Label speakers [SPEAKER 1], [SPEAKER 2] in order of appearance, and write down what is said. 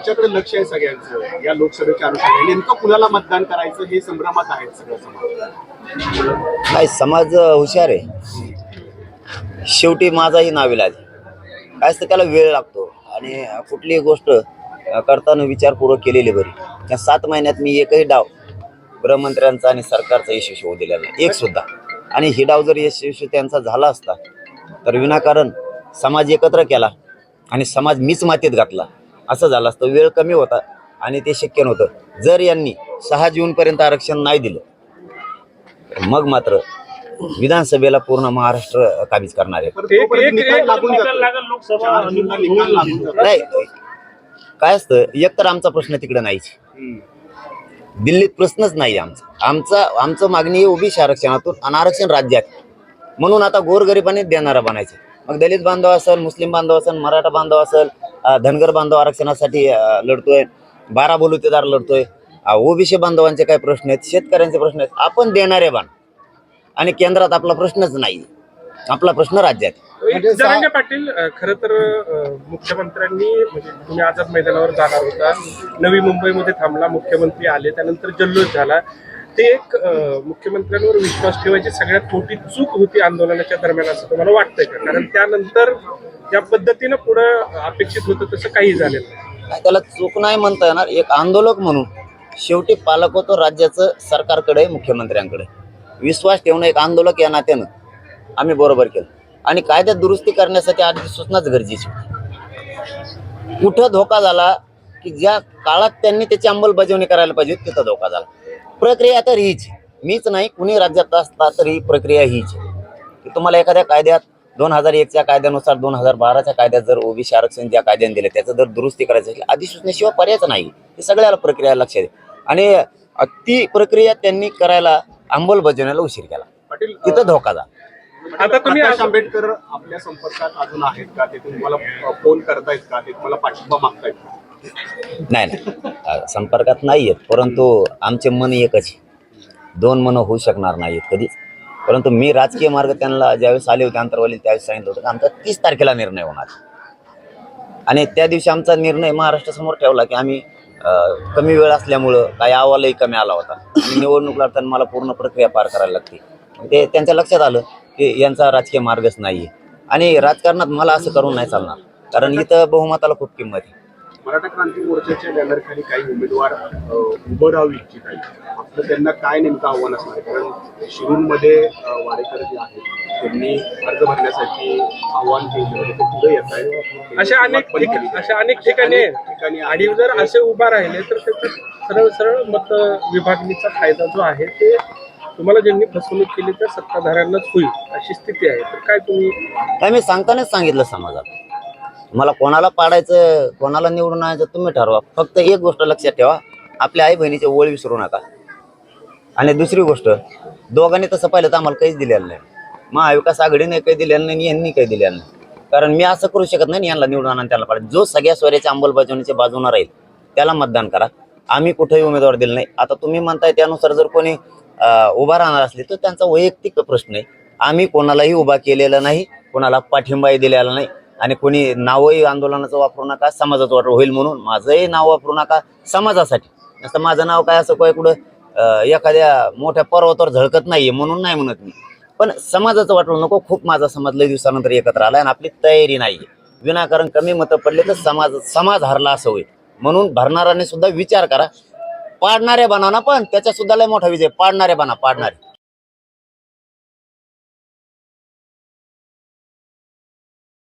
[SPEAKER 1] तुमच्याकडे लक्ष आहे सगळ्यांचं या लोकसभेच्या अनुषंगाने. नेमकं कुणाला मतदान करायचं हे संभ्रमात आहे सगळं समाज
[SPEAKER 2] नाही समाज हुशार आहे. शेवटी माझाही नाविलाज काय असतं त्याला वेळ लागतो. आणि कुठलीही गोष्ट करताना विचारपूर्वक केलेली बरी. त्या सात महिन्यात मी एकही डाव गृहमंत्र्यांचा आणि सरकारचा यशस्वी होऊ दिला नाही. एक सुद्धा. आणि ही डाव जर यशस्वी त्यांचा झाला असता तर विनाकारण समाज एकत्र केला आणि समाज मीच मातीत घातला. असं झालं असतं. वेळ कमी होता आणि ते शक्य नव्हतं. जर यांनी सहा जूनपर्यंत आरक्षण नाही दिलं मग मात्र विधानसभेला पूर्ण महाराष्ट्र काबीज करणार आहे. काय असतं एकतर आमचा प्रश्न तिकडे नाहीच. दिल्लीत प्रश्नच नाही आमचा. आमचा आमचं मागणी ओबीसी आरक्षणातून आणि आरक्षण राज्यात. म्हणून आता गोरगरिबांनी देणारा बनायचं. मग दलित बांधव असेल मुस्लिम बांधव असेल मराठा बांधव असेल धनगर बांधव आरक्षणासाठी लढतोय. बारा बलुतेदार लढतोय. ओबीसी बांधवांचे काय प्रश्न आहेत शेतकऱ्यांचे प्रश्न आहेत. आपण देणारे बाण. आणि केंद्रात आपला प्रश्नच नाही. आपला प्रश्न राज्यात.
[SPEAKER 3] जरांगे पाटील खर तर मुख्यमंत्र्यांनी म्हणजे तुम्ही आझाद मैदानावर जाणार होता. नवी मुंबईमध्ये थांबला मुख्यमंत्री आले त्यानंतर जल्लोष झाला. ते एक मुख्यमंत्र्यांवर विश्वास ठेवायची सगळ्यात मोठी चूक होती आंदोलनाच्या दरम्यान असं तुम्हाला वाटतंय का? कारण त्यानंतर या पद्धतीनं पुढं अपेक्षित होतं तसं काही झालेलं नाही.
[SPEAKER 2] त्याला चूक नाही म्हणता येणार एक आंदोलक म्हणून शेवटी पालक होतो राज्याचं सरकारकडे मुख्यमंत्र्यांकडे. विश्वास ठेवणं एक आंदोलक या नात्यानं आम्ही बरोबर केलं. आणि कायद्यात दुरुस्ती करण्यासाठी आधी सूचनाच गरजेची होती. कुठं धोका झाला की ज्या काळात त्यांनी त्याची अंमलबजावणी करायला पाहिजे तिथं धोका झाला. प्रक्रिया तर हीच. मीच नाही कुणी राज्यात असता तर ही प्रक्रिया हीच. आहे. की तुम्हाला एखाद्या कायद्यात दोन हजार एकच्या कायद्यानुसार दोन हजार बाराच्या कायद्यात जर ओबीसी आरक्षण ज्या कायद्याने दिले त्याचं जर दुरुस्ती करायचं असेल अधिसूचनेशिवाय पर्यायच नाही. हे सगळ्याला प्रक्रिया लक्षात आहे. आणि ती प्रक्रिया त्यांनी करायला अंमलबजावणीला उशीर केला.
[SPEAKER 1] पाटील
[SPEAKER 2] तिथं धोका झाला.
[SPEAKER 3] आता तुम्ही
[SPEAKER 1] आंबेडकर आपल्या संपर्कात अजून आहेत का? ते तुम्हाला फोन करतायत का? ते तुम्हाला पाठिंबा मागतायत का?
[SPEAKER 2] नाही नाही. संपर्कात नाही आहेत परंतु आमचे मन एकच आहे. दोन मन होऊ शकणार नाहीत कधीच. परंतु मी राजकीय मार्ग त्यांना ज्यावेळेस आले होते अंतरवाली त्यावेळेस सांगितलं होतं की आमचा तीस तारखेला निर्णय होणार आणि त्या दिवशी आमचा निर्णय महाराष्ट्रासमोर ठेवला की आम्ही कमी वेळ असल्यामुळं काही अहवालही कमी आला होता. आणि निवडणूक लढताना मला पूर्ण प्रक्रिया पार करायला लागते. ते त्यांच्या लक्षात आलं की यांचा राजकीय मार्गच नाही आहे आणि राजकारणात मला असं करून नाही चालणार. कारण इथं बहुमताला खूप किंमत आहे.
[SPEAKER 1] मराठा क्रांती मोर्चाच्या बॅनरखाली काही उमेदवार उभं राहू इच्छित आहेत. आपलं त्यांना काय नेमकं आव्हान असणार आहे? कारण शिरूरमध्ये वाडेकर जे आहेत त्यांनी अर्ज भरण्यासाठी आव्हान केलं होतं ते पुढे येत आहेत.
[SPEAKER 3] अशा अनेक अशा अनेक ठिकाणी.
[SPEAKER 1] ठिकाणी
[SPEAKER 3] आणि जर असे उभा राहिले तर त्याचा सरळ सरळ मत विभागणीचा फायदा जो आहे ते तुम्हाला ज्यांनी फसवणूक केली त्या सत्ताधाऱ्यांनाच होईल अशी स्थिती आहे. तर काय तुम्ही
[SPEAKER 2] काय मी सांगतानाच सांगितलं समाजात. मला कोणाला पाडायचं कोणाला निवडून आणायचं तुम्ही ठरवा. फक्त एक गोष्ट लक्षात ठेवा. आपल्या आई बहिणीचे ओळ विसरू नका. आणि दुसरी गोष्ट दोघांनी तसं पाहिलं तर आम्हाला काहीच दिलेलं नाही. महाविकास आघाडीने काही दिलेलं नाही यांनी काही दिलेलं नाही. कारण मी असं करू शकत नाही यांना निवडून आणा त्याला पाहिजे जो सगळ्या स्वऱ्याच्या अंमलबजावणीच्या बाजूने राहील त्याला मतदान करा. आम्ही कुठेही उमेदवार दिला नाही. आता तुम्ही म्हणताय त्यानुसार जर कोणी उभा राहणार असले तर त्यांचा वैयक्तिक प्रश्न आहे. आम्ही कोणालाही उभा केलेला नाही कोणाला पाठिंबाही दिलेला नाही. आणि कोणी नावही आंदोलनाचं वापरू नका समाजाचं वाटलं होईल म्हणून माझंही नाव वापरू नका समाजासाठी. असं माझं नाव काय असं काय कुठं एखाद्या मोठ्या पर्वतावर झळकत नाहीये म्हणून नाही म्हणत मी. पण समाजाचं वाटलं नको खूप माझा समाज लय दिवसानंतर एकत्र आला आणि आपली तयारी नाहीये. विनाकारण कमी मतं पडले तर समाज समाज हरला असं होईल. म्हणून भरणाऱ्याने सुद्धा विचार करा. पाडणारे बना ना पण त्याच्या सुद्धा लय मोठा विजय पाडणारे बना पाडणारे.